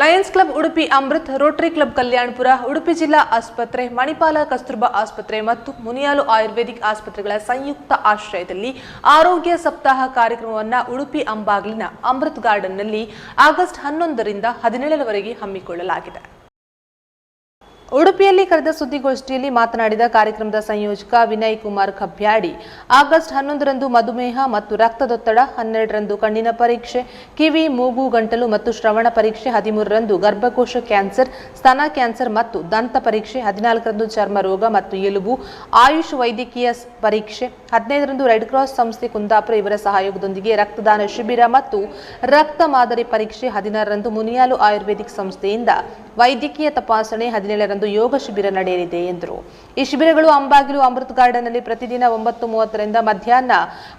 Lions club Udupi Amrit, rotary club Kalyanapura, Udupi ಜಿಲ್ಲಾ ಆಸ್ಪತ್ರೆ, ಮಣಿಪಾಲ ಕಸ್ತೂರ್ಬಾ ಆಸ್ಪತ್ರೆ ಮತ್ತು ಮುನಿಯಾಲು ಆಯುರ್ವೇದಿಕ್ ಆಸ್ಪತ್ರೆಗಳ ಸಂಯುಕ್ತ ಆಶ್ರಯದಲ್ಲಿ ಆರೋಗ್ಯ ಸಪ್ತಾಹ ಕಾರ್ಯಕ್ರಮವನ್ನು ಉಡುಪಿ ಅಂಬಾಗ್ಲಿನ ಅಮೃತ್ ಗಾರ್ಡನ್ನಲ್ಲಿ ಆಗಸ್ಟ್ ಹನ್ನೊಂದರಿಂದ ಹದಿನೇಳರವರೆಗೆ ಹಮ್ಮಿಕೊಳ್ಳಲಾಗಿದೆ. ಉಡುಪಿಯಲ್ಲಿ ಕರೆದ ಸುದ್ದಿಗೋಷ್ಠಿಯಲ್ಲಿ ಮಾತನಾಡಿದ ಕಾರ್ಯಕ್ರಮದ ಸಂಯೋಜಕ ವಿನಯ್ ಕುಮಾರ್ ಖಬ್ಯಾಡಿ, ಆಗಸ್ಟ್ ಹನ್ನೊಂದರಂದು ಮಧುಮೇಹ ಮತ್ತು ರಕ್ತದೊತ್ತಡ, ಹನ್ನೆರಡರಂದು ಕಣ್ಣಿನ ಪರೀಕ್ಷೆ, ಕಿವಿ, ಮೂಗು, ಗಂಟಲು ಮತ್ತು ಶ್ರವಣ ಪರೀಕ್ಷೆ, ಹದಿಮೂರರಂದು ಗರ್ಭಕೋಶ ಕ್ಯಾನ್ಸರ್, ಸ್ತನ ಕ್ಯಾನ್ಸರ್ ಮತ್ತು ದಂತ ಪರೀಕ್ಷೆ, ಹದಿನಾಲ್ಕರಂದು ಚರ್ಮ ರೋಗ ಮತ್ತು ಎಲುಬು, ಆಯುಷ್ ವೈದ್ಯಕೀಯ ಪರೀಕ್ಷೆ, ಹದಿನೈದರಂದು ರೆಡ್ ಕ್ರಾಸ್ ಸಂಸ್ಥೆ ಕುಂದಾಪುರ ಇವರ ಸಹಯೋಗದೊಂದಿಗೆ ರಕ್ತದಾನ ಶಿಬಿರ ಮತ್ತು ರಕ್ತ ಮಾದರಿ ಪರೀಕ್ಷೆ, ಹದಿನಾರರಂದು ಮುನಿಯಾಲು ಆಯುರ್ವೇದಿಕ್ ಸಂಸ್ಥೆಯಿಂದ ವೈದ್ಯಕೀಯ ತಪಾಸಣೆ, ಹದಿನೇಳರಂದು ಯೋಗ ಶಿಬಿರ ನಡೆಯಲಿದೆ ಎಂದರು. ಈ ಶಿಬಿರಗಳು ಅಂಬಾಗಿಲು ಅಮೃತ್ ಗಾರ್ಡನ್ನಲ್ಲಿ ಪ್ರತಿದಿನ ಒಂಬತ್ತು ಮೂವತ್ತರಿಂದ ಮಧ್ಯಾಹ್ನ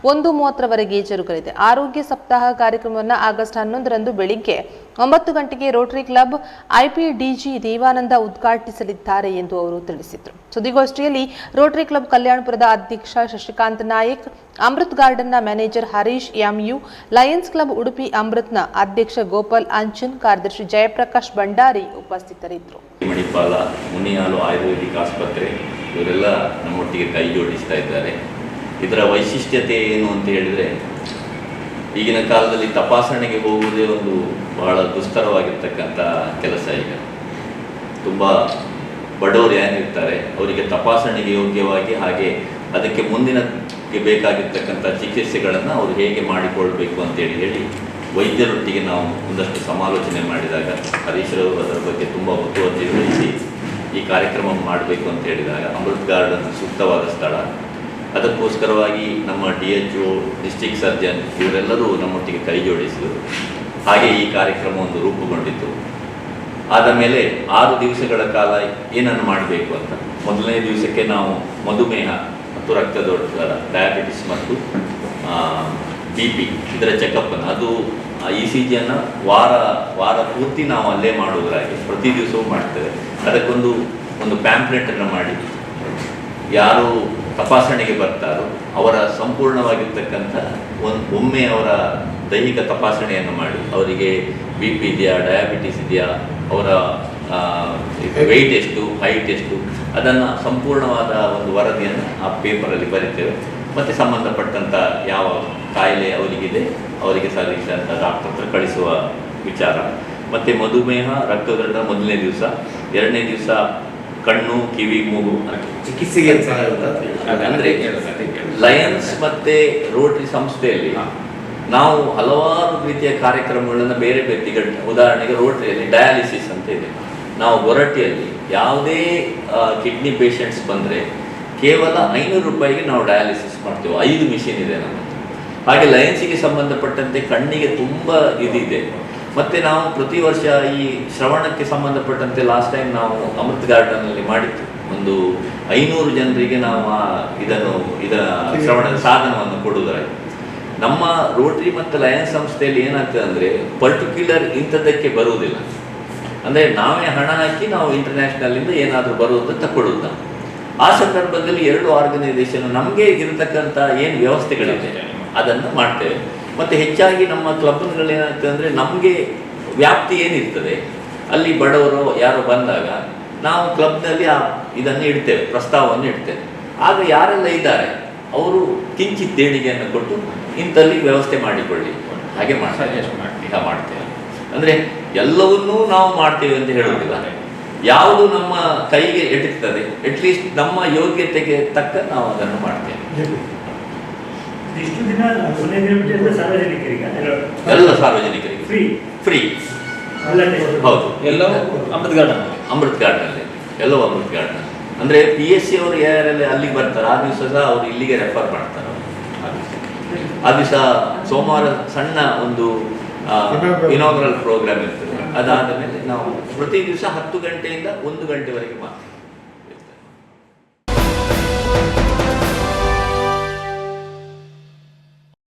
ಒಂದು ಮೂವತ್ತರವರೆಗೆ ಜರುಗಲಿದೆ. ಆರೋಗ್ಯ ಸಪ್ತಾಹ ಕಾರ್ಯಕ್ರಮವನ್ನು ಆಗಸ್ಟ್ ಹನ್ನೊಂದರಂದು ಬೆಳಿಗ್ಗೆ ಒಂಬತ್ತು ಗಂಟೆಗೆ ರೋಟರಿ ಕ್ಲಬ್ ಐಪಿಡಿಜಿ ದೇವಾನಂದ ಉದ್ಘಾಟಿಸಲಿದ್ದಾರೆ ಎಂದು ಅವರು ತಿಳಿಸಿದರು. ಸುದ್ದಿಗೋಷ್ಠಿಯಲ್ಲಿ ರೋಟರಿ ಕ್ಲಬ್ ಕಲ್ಯಾಣಪುರದ ಅಧ್ಯಕ್ಷ Shashikant Nayak, Amrit ಗಾರ್ಡನ್ನ manager Harish M U, Lions club Udupi ಅಮೃತ್ನ ಅಧ್ಯಕ್ಷ ಗೋಪಾಲ್ ಅಂಚನ್, ಕಾರ್ಯದರ್ಶಿ ಜಯಪ್ರಕಾಶ್ ಭಂಡಾರಿ ಉಪಸ್ಥಿತರಿದ್ದರು. ಮಣಿಪಾಲ, ಮುನಿಯಾಲು ಆಯುರ್ವೇದಿಕ್ ಆಸ್ಪತ್ರೆ, ಇವರೆಲ್ಲ ನಮ್ಮೊಟ್ಟಿಗೆ ಕೈ ಜೋಡಿಸ್ತಾ ಇದ್ದಾರೆ. ಇದರ ವೈಶಿಷ್ಟ್ಯತೆ ಏನು ಅಂತ ಹೇಳಿದರೆ ಈಗಿನ ಕಾಲದಲ್ಲಿ ತಪಾಸಣೆಗೆ ಹೋಗುವುದೇ ಒಂದು ಬಹಳ ದುಸ್ತರವಾಗಿರ್ತಕ್ಕಂಥ ಕೆಲಸ ಈಗ. ತುಂಬ ಬಡವರು ಏನಿರ್ತಾರೆ ಅವರಿಗೆ ತಪಾಸಣೆಗೆ ಯೋಗ್ಯವಾಗಿ ಹಾಗೆ ಅದಕ್ಕೆ ಮುಂದಿನ ಬೇಕಾಗಿರ್ತಕ್ಕಂಥ ಚಿಕಿತ್ಸೆಗಳನ್ನು ಅವರು ಹೇಗೆ ಮಾಡಿಕೊಳ್ಬೇಕು ಅಂತೇಳಿ ಹೇಳಿ ವೈದ್ಯರೊಟ್ಟಿಗೆ ನಾವು ಒಂದಷ್ಟು ಸಮಾಲೋಚನೆ ಮಾಡಿದಾಗ, ಹರೀಶ್ ರವರು ಅದರ ಬಗ್ಗೆ ತುಂಬ ಮುತುವರ್ಜಿ ವಹಿಸಿ ಈ ಕಾರ್ಯಕ್ರಮ ಮಾಡಬೇಕು ಅಂತ ಹೇಳಿದಾಗ, ಅಮೃತ್ ಗಾರ್ಡನ್ ಸೂಕ್ತವಾದ ಸ್ಥಳ. ಅದಕ್ಕೋಸ್ಕರವಾಗಿ ನಮ್ಮ D H O district surgeon ಇವರೆಲ್ಲರೂ ನಮ್ಮೊಟ್ಟಿಗೆ ಕೈ ಜೋಡಿಸಿದರು. ಹಾಗೆ ಈ ಕಾರ್ಯಕ್ರಮ ಒಂದು ರೂಪುಗೊಂಡಿತು. ಆದ ಮೇಲೆ ಆರು ದಿವಸಗಳ ಕಾಲ ಏನನ್ನು ಮಾಡಬೇಕು ಅಂತ. ಮೊದಲನೇ ದಿವಸಕ್ಕೆ ನಾವು ಮಧುಮೇಹ ಮತ್ತು ರಕ್ತದೊತ್ತಡ, ಡಯಾಬಿಟಿಸ್ ಮತ್ತು ಬಿ ಪಿ, ಇದರ ಚೆಕಪ್ಪನ್ನು. ಅದು ಇ ಸಿ ಜಿಯನ್ನು ವಾರ ವಾರ ಪೂರ್ತಿ ನಾವು ಅಲ್ಲೇ ಮಾಡುವುದಾಗಿ ಪ್ರತಿ ದಿವಸವೂ ಮಾಡ್ತೇವೆ. ಅದಕ್ಕೊಂದು, ಒಂದು ಪ್ಯಾಂಪ್ಲೆಟನ್ನು ಮಾಡಿ. ಯಾರು ತಪಾಸಣೆಗೆ ಬರ್ತಾರೋ, ಅವರ ಸಂಪೂರ್ಣವಾಗಿರ್ತಕ್ಕಂಥ ಒಂದು ಒಮ್ಮೆ ಅವರ ದೈಹಿಕ ತಪಾಸಣೆಯನ್ನು ಮಾಡಿ. ಅವರಿಗೆ ಬಿ ಪಿ ಇದೆಯಾ ಡಯಾಬಿಟಿಸ್ ಇದೆಯಾ, ಅವರ ವೆಯ್ಟ್ ಎಷ್ಟು ಹೈಟ್ ಎಷ್ಟು, ಅದನ್ನು ಸಂಪೂರ್ಣವಾದ ಒಂದು ವರದಿಯನ್ನು ಆ ಪೇಪರಲ್ಲಿ ಬರಿತೇವೆ. ಮತ್ತು ಸಂಬಂಧಪಟ್ಟಂಥ ಯಾವ ಕಾಯಿಲೆ ಅವರಿಗಿದೆ, ಅವರಿಗೆ ಸಲ್ಲಿಸಿದಂಥ ಡಾಕ್ಟರ್ ಹತ್ರ ಕಳಿಸುವ ವಿಚಾರ. ಮತ್ತು ಮಧುಮೇಹ, ರಕ್ತದೊತ್ತಡ ಮೊದಲನೇ ದಿವಸ, ಎರಡನೇ ದಿವಸ ಕಣ್ಣು ಕಿವಿ ಮೂಗು ಚಿಕಿತ್ಸೆಗೆ ಅಂದ್ರೆ ಲಯನ್ಸ್ ಮತ್ತೆ ರೋಟರಿ ಸಂಸ್ಥೆಯಲ್ಲಿ ನಾವು ಹಲವಾರು ರೀತಿಯ ಕಾರ್ಯಕ್ರಮಗಳನ್ನು ಬೇರೆ ಬೇರೆ ಈಗ ಉದಾಹರಣೆಗೆ ರೋಟರಿಯಲ್ಲಿ ಡಯಾಲಿಸಿಸ್ ಅಂತ ಇದೆ. ನಾವು ಗೊರಟಿಯಲ್ಲಿ ಯಾವುದೇ ಕಿಡ್ನಿ ಪೇಷಂಟ್ಸ್ ಬಂದರೆ ಕೇವಲ ಐನೂರು ರೂಪಾಯಿಗೆ ನಾವು ಡಯಾಲಿಸಿಸ್ ಮಾಡ್ತೇವೆ. ಐದು ಮಿಷಿನ್ ಇದೆ ನಮ್ಮ. ಹಾಗೆ ಲಯನ್ಸಿಗೆ ಸಂಬಂಧಪಟ್ಟಂತೆ ಕಣ್ಣಿಗೆ ತುಂಬ ಇದಿದೆ. ಮತ್ತೆ ನಾವು ಪ್ರತಿ ವರ್ಷ ಈ ಶ್ರವಣಕ್ಕೆ ಸಂಬಂಧಪಟ್ಟಂತೆ ಲಾಸ್ಟ್ ಟೈಮ್ ನಾವು ಅಮೃತ್ ಗಾರ್ಡನ್ನಲ್ಲಿ ಮಾಡಿತ್ತು ಒಂದು ಐನೂರು ಜನರಿಗೆ ನಾವು ಆ ಇದನ್ನು ಇದ ಶ್ರವಣದ ಸಾಧನವನ್ನು ಕೊಡುವುದಾಗಿ ನಮ್ಮ ರೋಟರಿ ಮತ್ತು ಲಯನ್ಸ್ ಸಂಸ್ಥೆಯಲ್ಲಿ ಏನಾಗ್ತದೆ ಅಂದರೆ ಪರ್ಟಿಕ್ಯುಲರ್ ಇಂಥದ್ದಕ್ಕೆ ಬರುವುದಿಲ್ಲ. ಅಂದರೆ ನಾವೇ ಹಣ ಹಾಕಿ ನಾವು ಇಂಟರ್ನ್ಯಾಷನಲ್ಲಿಂದ ಏನಾದರೂ ಬರುವುದು ತಗೊಳ್ಳುವುದು ನಾವು. ಆ ಸಂದರ್ಭದಲ್ಲಿ ಎರಡು ಆರ್ಗನೈಸೇಷನ್ ನಮಗೆ ಇರತಕ್ಕಂಥ ಏನು ವ್ಯವಸ್ಥೆಗಳಿದೆ? ಅದನ್ನು ಮಾಡ್ತೇವೆ. ಮತ್ತು ಹೆಚ್ಚಾಗಿ ನಮ್ಮ ಕ್ಲಬ್ಗಳು ಏನಾಗ್ತದೆ ಅಂದರೆ ನಮಗೆ ವ್ಯಾಪ್ತಿ ಏನಿರ್ತದೆ ಅಲ್ಲಿ ಬಡವರು ಯಾರು ಬಂದಾಗ ನಾವು ಕ್ಲಬ್ನಲ್ಲಿ ಆ ಇದನ್ನು ಇಡ್ತೇವೆ ಪ್ರಸ್ತಾವವನ್ನು ಇಡ್ತೇವೆ. ಆಗ ಯಾರೆಲ್ಲ ಇದ್ದಾರೆ ಅವರು ಕಿಂಚಿತ್ ದೇಣಿಗೆಯನ್ನು ಕೊಟ್ಟು ಇಂಥಲ್ಲಿ ವ್ಯವಸ್ಥೆ ಮಾಡಿಕೊಳ್ಳಿ. ಹಾಗೆ ಮಾಡ್ತಾರೆ ಈಗ ಮಾಡ್ತೇವೆ. ಅಂದರೆ ಎಲ್ಲವನ್ನೂ ನಾವು ಮಾಡ್ತೇವೆ ಅಂತ ಹೇಳುವುದಿಲ್ಲ. ಯಾವುದು ನಮ್ಮ ಕೈಗೆ ಎಟುಕ್ತದೆ ಅಟ್ಲೀಸ್ಟ್ ನಮ್ಮ ಯೋಗ್ಯತೆಗೆ ತಕ್ಕ ನಾವು ಅದನ್ನು ಮಾಡ್ತೇವೆ. ಇಷ್ಟು ದಿನ ಕೊನೆ ದಿನ ಬಿಟ್ಟು ಎಲ್ಲ ಸಾರ್ವಜನಿಕರಿಗೆ ಎಲ್ಲ ಸಾರ್ವಜನಿಕರಿಗೆ. ಫ್ರೀ ಫ್ರೀ ಎಲ್ಲ ಹೌದು. ಎಲ್ಲವೂ ಅಮೃತ್ ಗಾರ್ಡನ್ ಅಮೃತ್ ಗಾರ್ಡನಲ್ಲಿ ಎಲ್ಲವೂ ಅಮೃತ್ ಗಾರ್ಡನ್ ಅಂದರೆ ಪಿ ಎಸ್ ಸಿ ಅವರು ಯಾರೆಲ್ಲ ಅಲ್ಲಿಗೆ ಬರ್ತಾರೆ ಆ ದಿವಸ ಸಹ ಅವರು ಇಲ್ಲಿಗೆ ರೆಫರ್ ಮಾಡ್ತಾರೆ. ಆ ದಿವ್ಸ. ಆ ದಿವಸ ಸೋಮವಾರ ಸಣ್ಣ ಒಂದು ಇನಾಗ್ರಲ್ ಪ್ರೋಗ್ರಾಮ್ ಇರ್ತದೆ. ಅದಾದ ಮೇಲೆ ನಾವು ಪ್ರತಿ ದಿವಸ ಹತ್ತು ಗಂಟೆಯಿಂದ ಒಂದು ಗಂಟೆವರೆಗೆ ಮಾತ್ರ